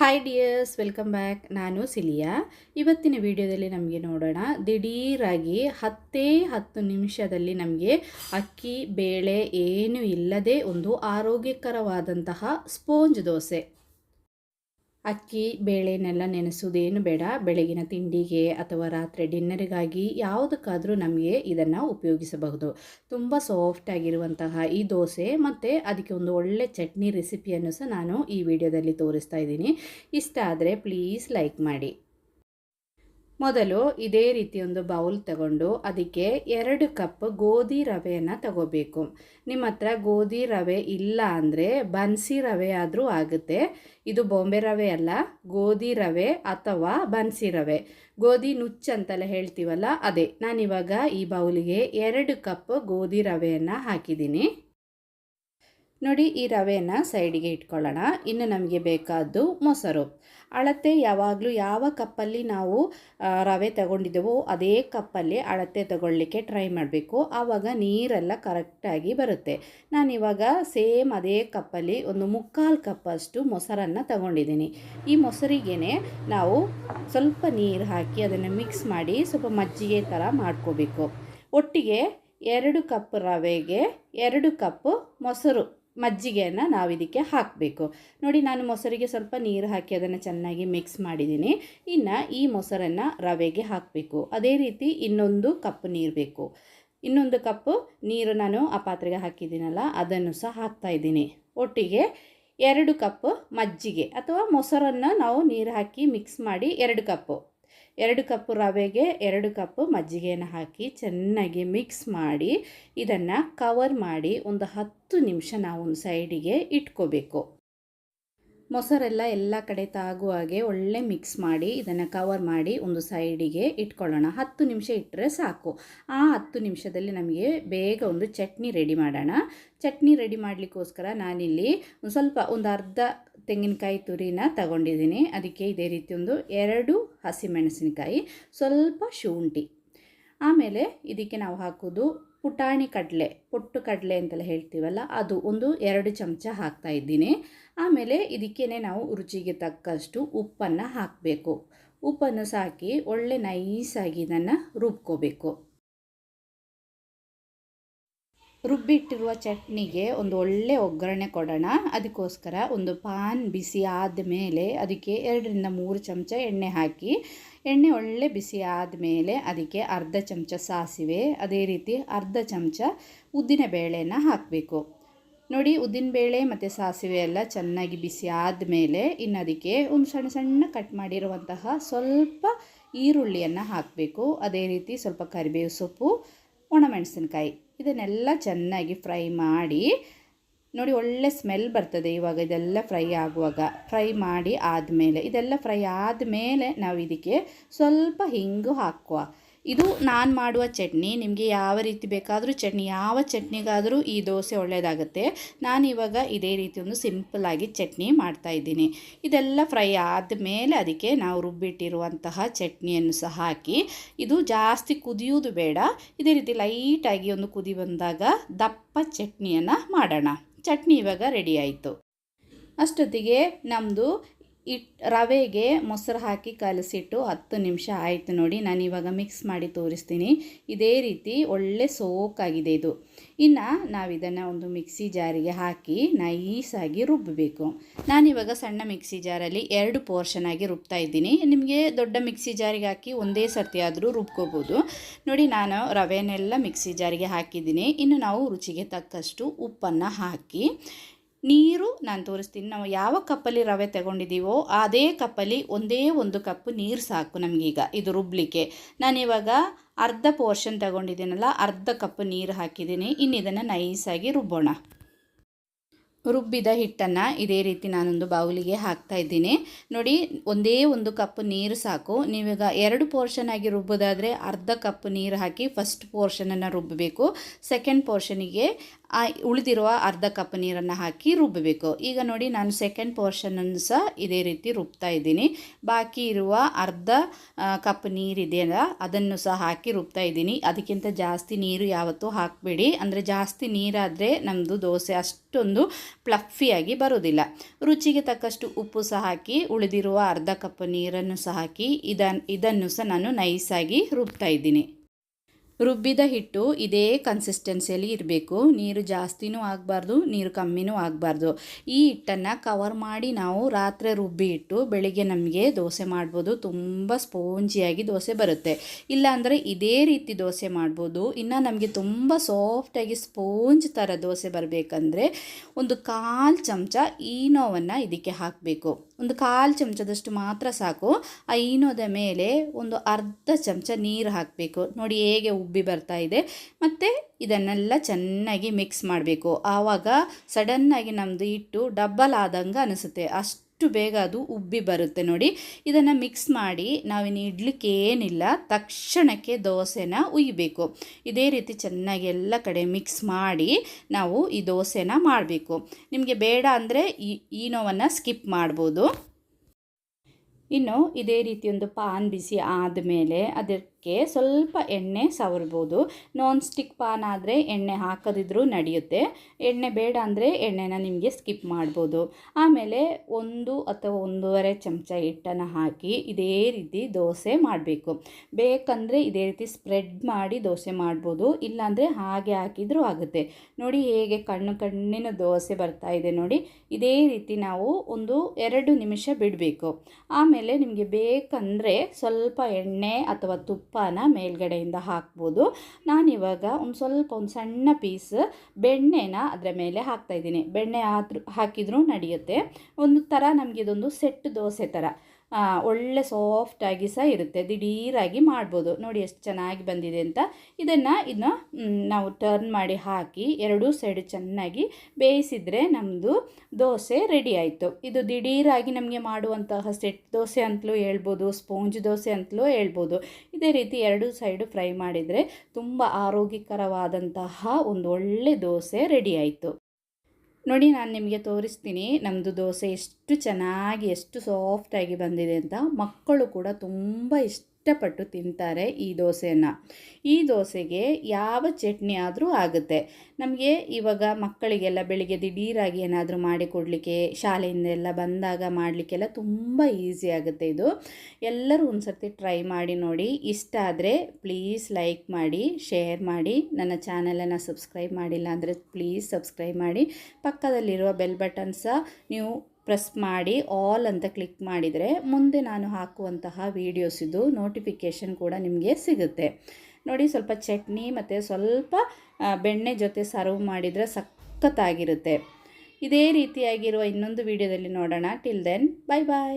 Hi dears welcome back ನಾನು Celia. ಇವತ್ತಿನ ವಿಡಿಯೋದಲ್ಲಿ ನಮಗೆ ನೋಡೋಣ. ದಿಢೀರಾಗಿ ಹತ್ತೇ ಹತ್ತು ನಿಮಿಷದಲ್ಲಿ ನಮಗೆ ಅಕ್ಕಿ, ಬೇಳೆ, ಏನೂ ಇಲ್ಲದೆ ಒಂದು ಆರೋಗ್ಯಕರವಾದಂತಹ ಸ್ಪೋಂಜ್ ದೋಸೆ. ಅಕ್ಕಿ ಬೇಳೆನೆಲ್ಲ ನೆನೆಸೋದೇನು ಬೇಡ. ಬೆಳಗಿನ ತಿಂಡಿಗೆ ಅಥವಾ ರಾತ್ರಿ ಡಿನ್ನರಿಗಾಗಿ ಯಾವುದಕ್ಕಾದರೂ ನಮಗೆ ಇದನ್ನು ಉಪಯೋಗಿಸಬಹುದು. ತುಂಬ ಸಾಫ್ಟ್ ಆಗಿರುವಂತಹ ಈ ದೋಸೆ ಮತ್ತು ಅದಕ್ಕೆ ಒಂದು ಒಳ್ಳೆ ಚಟ್ನಿ ರೆಸಿಪಿಯನ್ನು ಸಹ ನಾನು ಈ ವಿಡಿಯೋದಲ್ಲಿ ತೋರಿಸ್ತಾ ಇದ್ದೀನಿ. ಇಷ್ಟ ಆದರೆ ಪ್ಲೀಸ್ ಲೈಕ್ ಮಾಡಿ. ಮೊದಲು ಇದೇ ರೀತಿ ಒಂದು ಬೌಲ್ ತಗೊಂಡು ಅದಕ್ಕೆ ಎರಡು ಕಪ್ ಗೋಧಿ ರವೆಯನ್ನು ತಗೋಬೇಕು. ನಿಮ್ಮ ಹತ್ರ ಗೋಧಿ ರವೆ ಇಲ್ಲ ಅಂದರೆ ಬನ್ಸಿ ರವೆ ಆದರೂ ಆಗುತ್ತೆ. ಇದು ಬಾಂಬೆ ರವೆ ಅಲ್ಲ, ಗೋಧಿ ರವೆ ಅಥವಾ ಬನ್ಸಿ ರವೆ. ಗೋಧಿ ನುಚ್ಚು ಅಂತೆಲ್ಲ ಹೇಳ್ತೀವಲ್ಲ, ಅದೇ. ನಾನಿವಾಗ ಈ ಬೌಲಿಗೆ ಎರಡು ಕಪ್ ಗೋಧಿ ರವೆಯನ್ನು ಹಾಕಿದ್ದೀನಿ. ನೋಡಿ ಈ ರವೆಯನ್ನು ಸೈಡಿಗೆ ಇಟ್ಕೊಳ್ಳೋಣ. ಇನ್ನು ನಮಗೆ ಬೇಕಾದ್ದು ಮೊಸರು. ಅಳತೆ ಯಾವಾಗಲೂ ಯಾವ ಕಪ್ಪಲ್ಲಿ ನಾವು ರವೆ ತಗೊಂಡಿದ್ದೆವೋ ಅದೇ ಕಪ್ಪಲ್ಲಿ ಅಳತೆ ತಗೊಳ್ಳಿಕ್ಕೆ ಟ್ರೈ ಮಾಡಬೇಕು. ಆವಾಗ ನೀರೆಲ್ಲ ಕರೆಕ್ಟಾಗಿ ಬರುತ್ತೆ. ನಾನಿವಾಗ ಸೇಮ್ ಅದೇ ಕಪ್ಪಲ್ಲಿ ಒಂದು ಮುಕ್ಕಾಲು ಕಪ್ಪಷ್ಟು ಮೊಸರನ್ನು ತಗೊಂಡಿದ್ದೀನಿ. ಈ ಮೊಸರಿಗೇ ನಾವು ಸ್ವಲ್ಪ ನೀರು ಹಾಕಿ ಅದನ್ನು ಮಿಕ್ಸ್ ಮಾಡಿ ಸ್ವಲ್ಪ ಮಜ್ಜಿಗೆ ಥರ ಮಾಡ್ಕೋಬೇಕು. ಒಟ್ಟಿಗೆ ಎರಡು ಕಪ್ ರವೆಗೆ ಎರಡು ಕಪ್ ಮೊಸರು. ಮಜ್ಜಿಗೆಯನ್ನು ನಾವು ಇದಕ್ಕೆ ಹಾಕಬೇಕು. ನೋಡಿ, ನಾನು ಮೊಸರಿಗೆ ಸ್ವಲ್ಪ ನೀರು ಹಾಕಿ ಅದನ್ನು ಚೆನ್ನಾಗಿ ಮಿಕ್ಸ್ ಮಾಡಿದ್ದೀನಿ. ಇನ್ನು ಈ ಮೊಸರನ್ನು ರವೆಗೆ ಹಾಕಬೇಕು. ಅದೇ ರೀತಿ ಇನ್ನೊಂದು ಕಪ್ ನೀರು ಬೇಕು. ಇನ್ನೊಂದು ಕಪ್ಪು ನೀರು ನಾನು ಆ ಪಾತ್ರೆಗೆ ಹಾಕಿದ್ದೀನಲ್ಲ, ಅದನ್ನು ಸಹ ಹಾಕ್ತಾ ಇದ್ದೀನಿ. ಒಟ್ಟಿಗೆ ಎರಡು ಕಪ್ ಮಜ್ಜಿಗೆ ಅಥವಾ ಮೊಸರನ್ನು ನಾವು ನೀರು ಹಾಕಿ ಮಿಕ್ಸ್ ಮಾಡಿ ಎರಡು ಕಪ್ಪು ಎರಡು ಕಪ್ ರವೆಗೆ ಎರಡು ಕಪ್ ಮಜ್ಜಿಗೆಯನ್ನು ಹಾಕಿ ಚೆನ್ನಾಗಿ ಮಿಕ್ಸ್ ಮಾಡಿ ಇದನ್ನು ಕವರ್ ಮಾಡಿ ಒಂದು ಹತ್ತು ನಿಮಿಷ ನಾವು ಒಂದು ಸೈಡಿಗೆ ಇಟ್ಕೋಬೇಕು. ಮೊಸರೆಲ್ಲ ಎಲ್ಲ ಕಡೆ ತಾಗುವ ಹಾಗೆ ಒಳ್ಳೆ ಮಿಕ್ಸ್ ಮಾಡಿ ಇದನ್ನು ಕವರ್ ಮಾಡಿ ಒಂದು ಸೈಡಿಗೆ ಇಟ್ಕೊಳ್ಳೋಣ. ಹತ್ತು ನಿಮಿಷ ಇಟ್ಟರೆ ಸಾಕು. ಆ ಹತ್ತು ನಿಮಿಷದಲ್ಲಿ ನಮಗೆ ಬೇಗ ಒಂದು ಚಟ್ನಿ ರೆಡಿ ಮಾಡೋಣ. ಚಟ್ನಿ ರೆಡಿ ಮಾಡಲಿಕ್ಕೋಸ್ಕರ ನಾನಿಲ್ಲಿ ಒಂದು ಸ್ವಲ್ಪ ಒಂದು ಅರ್ಧ ತೆಂಗಿನಕಾಯಿ ತುರಿನ ತಗೊಂಡಿದ್ದೀನಿ. ಅದಕ್ಕೆ ಇದೇ ರೀತಿ ಒಂದು ಎರಡು ಹಸಿಮೆಣಸಿನಕಾಯಿ, ಸ್ವಲ್ಪ ಶುಂಠಿ. ಆಮೇಲೆ ಇದಕ್ಕೆ ನಾವು ಹಾಕೋದು ಪುಟಾಣಿ ಕಡಲೆ, ಪೊಟ್ಟು ಕಡಲೆ ಅಂತೆಲ್ಲ ಹೇಳ್ತೀವಲ್ಲ, ಅದು ಒಂದು ಎರಡು ಚಮಚ ಹಾಕ್ತಾ ಇದ್ದೀನಿ. ಆಮೇಲೆ ಇದಕ್ಕೇ ನಾವು ರುಚಿಗೆ ತಕ್ಕಷ್ಟು ಉಪ್ಪನ್ನು ಹಾಕಬೇಕು. ಉಪ್ಪನ್ನು ಸಾಕಿ ಒಳ್ಳೆ ನೈಸಾಗಿ ಇದನ್ನು ರುಬ್ಕೋಬೇಕು. ರುಬ್ಬಿಟ್ಟಿರುವ ಚಟ್ನಿಗೆ ಒಂದು ಒಳ್ಳೆ ಒಗ್ಗರಣೆ ಕೊಡೋಣ. ಅದಕ್ಕೋಸ್ಕರ ಒಂದು ಪಾನ್ ಬಿಸಿ ಆದಮೇಲೆ ಅದಕ್ಕೆ ಎರಡರಿಂದ ಮೂರು ಚಮಚ ಎಣ್ಣೆ ಹಾಕಿ, ಎಣ್ಣೆ ಒಳ್ಳೆ ಬಿಸಿ ಆದಮೇಲೆ ಅದಕ್ಕೆ ಅರ್ಧ ಚಮಚ ಸಾಸಿವೆ, ಅದೇ ರೀತಿ ಅರ್ಧ ಚಮಚ ಉದ್ದಿನ ಬೇಳೆನ ಹಾಕಬೇಕು. ನೋಡಿ ಉದ್ದಿನಬೇಳೆ ಮತ್ತು ಸಾಸಿವೆ ಎಲ್ಲ ಚೆನ್ನಾಗಿ ಬಿಸಿ ಆದಮೇಲೆ ಇನ್ನು ಅದಕ್ಕೆ ಒಂದು ಸಣ್ಣ ಸಣ್ಣ ಕಟ್ ಮಾಡಿರುವಂತಹ ಸ್ವಲ್ಪ ಈರುಳ್ಳಿಯನ್ನು ಹಾಕಬೇಕು. ಅದೇ ರೀತಿ ಸ್ವಲ್ಪ ಕರಿಬೇವು ಸೊಪ್ಪು ಒಣಮೆಣಸಿನ್ಕಾಯಿ. ಇದನ್ನೆಲ್ಲ ಚೆನ್ನಾಗಿ ಫ್ರೈ ಮಾಡಿ, ನೋಡಿ ಒಳ್ಳೆ ಸ್ಮೆಲ್ ಬರ್ತದೆ ಇವಾಗ, ಇದೆಲ್ಲ ಫ್ರೈ ಆಗುವಾಗ. ಫ್ರೈ ಮಾಡಿ ಆದಮೇಲೆ, ಇದೆಲ್ಲ ಫ್ರೈ ಆದಮೇಲೆ ನಾವು ಇದಕ್ಕೆ ಸ್ವಲ್ಪ ಹಿಂಗು ಹಾಕುವ. ಇದು ನಾನು ಮಾಡುವ ಚಟ್ನಿ, ನಿಮಗೆ ಯಾವ ರೀತಿ ಬೇಕಾದರೂ ಚಟ್ನಿ, ಯಾವ ಚಟ್ನಿಗಾದರೂ ಈ ದೋಸೆ ಒಳ್ಳೆಯದಾಗುತ್ತೆ ನಾನು ಇವಾಗ ಇದೇ ರೀತಿ ಒಂದು ಸಿಂಪಲ್ಲಾಗಿ ಚಟ್ನಿ ಮಾಡ್ತಾ ಇದ್ದೀನಿ. ಇದೆಲ್ಲ ಫ್ರೈ ಆದ ಮೇಲೆ ಅದಕ್ಕೆ ನಾವು ರುಬ್ಬಿಟ್ಟಿರುವಂತಹ ಚಟ್ನಿಯನ್ನು ಸಹ ಹಾಕಿ, ಇದು ಜಾಸ್ತಿ ಕುದಿಯುವುದು ಬೇಡ. ಇದೇ ರೀತಿ ಲೈಟಾಗಿ ಒಂದು ಕುದಿ ಬಂದಾಗ ದಪ್ಪ ಚಟ್ನಿಯನ್ನು ಮಾಡೋಣ. ಚಟ್ನಿ ಇವಾಗ ರೆಡಿ ಆಯಿತು. ಅಷ್ಟೊತ್ತಿಗೆ ನಮ್ಮದು ಇಟ್ ರವೆಗೆ ಮೊಸರು ಹಾಕಿ ಕಲಸಿಟ್ಟು ಹತ್ತು ನಿಮಿಷ ಆಯಿತು ನೋಡಿ ನಾನು ಇವಾಗ ಮಿಕ್ಸ್ ಮಾಡಿ ತೋರಿಸ್ತೀನಿ. ಇದೇ ರೀತಿ ಒಳ್ಳೆ ಸೋಕಾಗಿದೆ ಇದು. ಇನ್ನು ನಾವು ಇದನ್ನು ಒಂದು ಮಿಕ್ಸಿ ಜಾರಿಗೆ ಹಾಕಿ ನೈಸಾಗಿ ರುಬ್ಬಬೇಕು ನಾನಿವಾಗ ಸಣ್ಣ ಮಿಕ್ಸಿ ಜಾರಲ್ಲಿ ಎರಡು ಪೋರ್ಷನ್ ಆಗಿ ರುಬ್ತಾ ಇದ್ದೀನಿ. ನಿಮಗೆ ದೊಡ್ಡ ಮಿಕ್ಸಿ ಜಾರಿಗೆ ಹಾಕಿ ಒಂದೇ ಸರ್ತಿ ಆದರೂ ರುಬ್ಕೋಬೋದು. ನೋಡಿ ನಾನು ರವೆನೆಲ್ಲ ಮಿಕ್ಸಿ ಜಾರಿಗೆ ಹಾಕಿದ್ದೀನಿ. ಇನ್ನು ನಾವು ರುಚಿಗೆ ತಕ್ಕಷ್ಟು ಉಪ್ಪನ್ನು ಹಾಕಿ ನೀರು ನಾನು ತೋರಿಸ್ತೀನಿ. ನಾವು ಯಾವ ಕಪ್ಪಲ್ಲಿ ರವೆ ತಗೊಂಡಿದ್ದೀವೋ ಅದೇ ಕಪ್ಪಲ್ಲಿ ಒಂದೇ ಒಂದು ಕಪ್ ನೀರು ಸಾಕು ನಮಗೀಗ, ಇದು ರುಬ್ಲಿಕ್ಕೆ. ನಾನಿವಾಗ ಅರ್ಧ ಪೋರ್ಷನ್ ತಗೊಂಡಿದ್ದೀನಲ್ಲ, ಅರ್ಧ ಕಪ್ ನೀರು ಹಾಕಿದ್ದೀನಿ. ಇನ್ನು ಇದನ್ನು ನೈಸಾಗಿ ರುಬ್ಬೋಣ. ರುಬ್ಬಿದ ಹಿಟ್ಟನ್ನು ಇದೇ ರೀತಿ ನಾನೊಂದು ಬೌಲಿಗೆ ಹಾಕ್ತಾ ಇದ್ದೀನಿ. ನೋಡಿ, ಒಂದೇ ಒಂದು ಕಪ್ ನೀರು ಸಾಕು. ನೀವೀಗ ಎರಡು ಪೋರ್ಷನ್ ಆಗಿ ರುಬ್ಬೋದಾದರೆ ಅರ್ಧ ಕಪ್ ನೀರು ಹಾಕಿ ಫಸ್ಟ್ ಪೋರ್ಷನನ್ನು ರುಬ್ಬಬೇಕು ಸೆಕೆಂಡ್ ಪೋರ್ಷನಿಗೆ ಉಳಿದಿರುವ ಅರ್ಧ ಕಪ್ ನೀರನ್ನು ಹಾಕಿ ರುಬ್ಬಬೇಕು ಈಗ ನೋಡಿ, ನಾನು ಸೆಕೆಂಡ್ ಪೋರ್ಷನನ್ನು ಸಹ ಇದೇ ರೀತಿ ರುಬ್ತಾ ಇದ್ದೀನಿ. ಬಾಕಿ ಇರುವ ಅರ್ಧ ಕಪ್ ನೀರಿದೆಯಲ್ಲ ಅದನ್ನು ಸಹ ಹಾಕಿ ರುಬ್ತಾ ಇದ್ದೀನಿ. ಅದಕ್ಕಿಂತ ಜಾಸ್ತಿ ನೀರು ಯಾವತ್ತೂ ಹಾಕಬೇಡಿ. ಅಂದರೆ ಜಾಸ್ತಿ ನೀರಾದರೆ ನಮ್ಮದು ದೋಸೆ ಅಷ್ಟೊಂದು ಪ್ಲಫಿಯಾಗಿ ಬರೋದಿಲ್ಲ ರುಚಿಗೆ ತಕ್ಕಷ್ಟು ಉಪ್ಪು ಸಹ ಹಾಕಿ, ಉಳಿದಿರುವ ಅರ್ಧ ಕಪ್ ನೀರನ್ನು ಸಹ ಹಾಕಿ, ಇದನ್, ಇದನ್ನು ಸಹ ನಾನು ನೈಸಾಗಿ ರುಬ್ತಾ ಇದ್ದೀನಿ. ರುಬ್ಬಿದ ಹಿಟ್ಟು ಇದೇ ಕನ್ಸಿಸ್ಟೆನ್ಸಿಯಲ್ಲಿ ಇರಬೇಕು. ನೀರು ಜಾಸ್ತಿನೂ ಆಗಬಾರ್ದು, ನೀರು ಕಮ್ಮಿನೂ ಆಗಬಾರ್ದು. ಈ ಹಿಟ್ಟನ್ನು ಕವರ್ ಮಾಡಿ ನಾವು ರಾತ್ರಿ ರುಬ್ಬಿ ಇಟ್ಟು ಬೆಳಿಗ್ಗೆ ನಮಗೆ ದೋಸೆ ಮಾಡ್ಬೋದು. ತುಂಬ ಸ್ಪೋಂಜಿಯಾಗಿ ದೋಸೆ ಬರುತ್ತೆ. ಇಲ್ಲಾಂದರೆ ಇದೇ ರೀತಿ ದೋಸೆ ಮಾಡ್ಬೋದು. ಇನ್ನು ನಮಗೆ ತುಂಬ ಸಾಫ್ಟಾಗಿ ಸ್ಪೋಂಜ್ ಥರ ದೋಸೆ ಬರಬೇಕಂದ್ರೆ ಒಂದು ಕಾಲು ಚಮಚ ಈನೋವನ್ನು ಇದಕ್ಕೆ ಹಾಕಬೇಕು. ಒಂದು ಕಾಲು ಚಮಚದಷ್ಟು ಮಾತ್ರ ಸಾಕು. ಆ ಈನೋದ ಮೇಲೆ ಒಂದು ಅರ್ಧ ಚಮಚ ನೀರು ಹಾಕಬೇಕು. ನೋಡಿ ಹೇಗೆ ಉಬ್ಬಿ ಬರ್ತಾ ಇದೆ. ಮತ್ತು ಇದನ್ನೆಲ್ಲ ಚೆನ್ನಾಗಿ ಮಿಕ್ಸ್ ಮಾಡಬೇಕು. ಆವಾಗ ಸಡನ್ನಾಗಿ ನಮ್ಮದು ಹಿಟ್ಟು ಡಬ್ಬಲ್ ಆದಂಗೆ ಅನಿಸುತ್ತೆ. ಅಷ್ಟು ಅಷ್ಟು ಬೇಗ ಅದು ಉಬ್ಬಿ ಬರುತ್ತೆ ನೋಡಿ. ಇದನ್ನು ಮಿಕ್ಸ್ ಮಾಡಿ ನಾವಿನ್ನು ಇಡ್ಲಿಕ್ಕೆ ಏನಿಲ್ಲ ತಕ್ಷಣಕ್ಕೆ ದೋಸೆನ ಉಯ್ಯಬೇಕು ಇದೇ ರೀತಿ ಚೆನ್ನಾಗಿ ಎಲ್ಲ ಕಡೆ ಮಿಕ್ಸ್ ಮಾಡಿ ನಾವು ಈ ದೋಸೆನ ಮಾಡಬೇಕು. ನಿಮಗೆ ಬೇಡ ಅಂದರೆ ಈ ಈನೋವನ್ನು ಸ್ಕಿಪ್ ಮಾಡ್ಬೋದು. ಇನ್ನು ಇದೇ ರೀತಿ ಒಂದು ಪಾನ್ ಬಿಸಿ ಆದಮೇಲೆ ಅದಕ್ಕೆ ಸ್ವಲ್ಪ ಎಣ್ಣೆ ಸವರ್ಬೋದು. ನಾನ್ ಸ್ಟಿಕ್ ಪಾನ್ ಆದರೆ ಎಣ್ಣೆ ಹಾಕದಿದ್ರೂ ನಡೆಯುತ್ತೆ. ಎಣ್ಣೆ ಬೇಡ ಅಂದರೆ ಎಣ್ಣೆನ ನಿಮಗೆ ಸ್ಕಿಪ್ ಮಾಡ್ಬೋದು. ಆಮೇಲೆ ಒಂದು ಅಥವಾ ಒಂದೂವರೆ ಚಮಚ ಹಿಟ್ಟನ್ನು ಹಾಕಿ ಇದೇ ರೀತಿ ದೋಸೆ ಮಾಡಬೇಕು. ಬೇಕಂದರೆ ಇದೇ ರೀತಿ ಸ್ಪ್ರೆಡ್ ಮಾಡಿ ದೋಸೆ ಮಾಡ್ಬೋದು. ಇಲ್ಲಾಂದರೆ ಹಾಗೆ ಹಾಕಿದರೂ ಆಗುತ್ತೆ. ನೋಡಿ ಹೇಗೆ ಕಣ್ಣು ಕಣ್ಣಿನ ದೋಸೆ ಬರ್ತಾ ಇದೆ ನೋಡಿ. ಇದೇ ರೀತಿ ನಾವು ಒಂದು ಎರಡು ನಿಮಿಷ ಬಿಡಬೇಕು. ಆಮೇಲೆ ನಿಮಗೆ ಬೇಕಂದರೆ ಸ್ವಲ್ಪ ಎಣ್ಣೆ ಅಥವಾ ತುಪ್ಪನ ಮೇಲ್ಗಡೆಯಿಂದ ಹಾಕ್ಬೋದು. ನಾನಿವಾಗ ಒಂದು ಸ್ವಲ್ಪ ಒಂದು ಸಣ್ಣ ಪೀಸ್ ಬೆಣ್ಣೆನ ಅದರ ಮೇಲೆ ಹಾಕ್ತಾಯಿದ್ದೀನಿ ಬೆಣ್ಣೆ ಆದರೂ ಹಾಕಿದರೂ ನಡೆಯುತ್ತೆ. ಒಂದು ಥರ ನಮಗೆ ಇದೊಂದು ಸೆಟ್ ದೋಸೆ ಥರ ಒಳ್ಳೆ ಸಾಫ್ಟಾಗಿ ಸಹ ಇರುತ್ತೆ. ದಿಢೀರಾಗಿ ಮಾಡ್ಬೋದು. ನೋಡಿ ಎಷ್ಟು ಚೆನ್ನಾಗಿ ಬಂದಿದೆ ಅಂತ. ಇದನ್ನು ಇನ್ನು ನಾವು ಟರ್ನ್ ಮಾಡಿ ಹಾಕಿ ಎರಡೂ ಸೈಡ್ ಚೆನ್ನಾಗಿ ಬೇಯಿಸಿದರೆ ನಮ್ಮದು ದೋಸೆ ರೆಡಿ ಆಯಿತು. ಇದು ದಿಢೀರಾಗಿ ನಮಗೆ ಮಾಡುವಂತಹ ಸೆಟ್ ದೋಸೆ ಅಂತಲೂ ಹೇಳ್ಬೋದು ಸ್ಪೋಂಜ್ ದೋಸೆ ಅಂತಲೂ ಹೇಳ್ಬೋದು. ಇದೇ ರೀತಿ ಎರಡೂ ಸೈಡು ಫ್ರೈ ಮಾಡಿದರೆ ತುಂಬ ಆರೋಗ್ಯಕರವಾದಂತಹ ಒಂದು ಒಳ್ಳೆ ದೋಸೆ ರೆಡಿ ಆಯಿತು. ನೋಡಿ ನಾನು ನಿಮಗೆ ತೋರಿಸ್ತೀನಿ ನಮ್ಮದು ದೋಸೆ ಎಷ್ಟು ಚೆನ್ನಾಗಿ, ಎಷ್ಟು ಸಾಫ್ಟಾಗಿ ಬಂದಿದೆ ಅಂತ. ಮಕ್ಕಳು ಕೂಡ ತುಂಬ ಇಷ್ಟಪಟ್ಟು ತಿಂತಾರೆ ಈ ದೋಸೆನ ಈ ದೋಸೆಗೆ ಯಾವ ಚಟ್ನಿ ಆದರೂ ಆಗುತ್ತೆ. ನಮಗೆ ಇವಾಗ ಮಕ್ಕಳಿಗೆಲ್ಲ ಬೆಳಿಗ್ಗೆ ದಿಢೀರಾಗಿ ಏನಾದರೂ ಮಾಡಿ ಕೊಡಲಿಕ್ಕೆ ಶಾಲೆಯಿಂದ ಎಲ್ಲ ಬಂದಾಗ ಮಾಡಲಿಕ್ಕೆಲ್ಲ ತುಂಬ ಈಸಿ ಆಗುತ್ತೆ ಇದು. ಎಲ್ಲರೂ ಒಂದು ಸರ್ತಿ ಟ್ರೈ ಮಾಡಿ ನೋಡಿ. ಇಷ್ಟ ಆದರೆ ಪ್ಲೀಸ್ ಲೈಕ್ ಮಾಡಿ ಶೇರ್ ಮಾಡಿ. ನನ್ನ ಚಾನಲನ್ನು ಸಬ್ಸ್ಕ್ರೈಬ್ ಮಾಡಿಲ್ಲ ಅಂದರೆ ಪ್ಲೀಸ್ ಸಬ್ಸ್ಕ್ರೈಬ್ ಮಾಡಿ. ಪಕ್ಕದಲ್ಲಿರುವ ಬೆಲ್ ಬಟನ್ ಸಹ ನೀವು ಪ್ರೆಸ್ ಮಾಡಿ ಆಲ್ ಅಂತ ಕ್ಲಿಕ್ ಮಾಡಿದರೆ ಮುಂದೆ ನಾನು ಹಾಕುವಂತಹ ವೀಡಿಯೋಸಿದು ನೋಟಿಫಿಕೇಷನ್ ಕೂಡ ನಿಮಗೆ ಸಿಗುತ್ತೆ. ನೋಡಿ ಸ್ವಲ್ಪ ಚಟ್ನಿ ಮತ್ತು ಸ್ವಲ್ಪ ಬೆಣ್ಣೆ ಜೊತೆ ಸರ್ವ್ ಮಾಡಿದರೆ ಸಖತ್ತಾಗಿರುತ್ತೆ. ಇದೇ ರೀತಿಯಾಗಿರುವ ಇನ್ನೊಂದು ವಿಡಿಯೋದಲ್ಲಿ ನೋಡೋಣ. ಟಿಲ್ ದೆನ್ ಬಾಯ್ ಬಾಯ್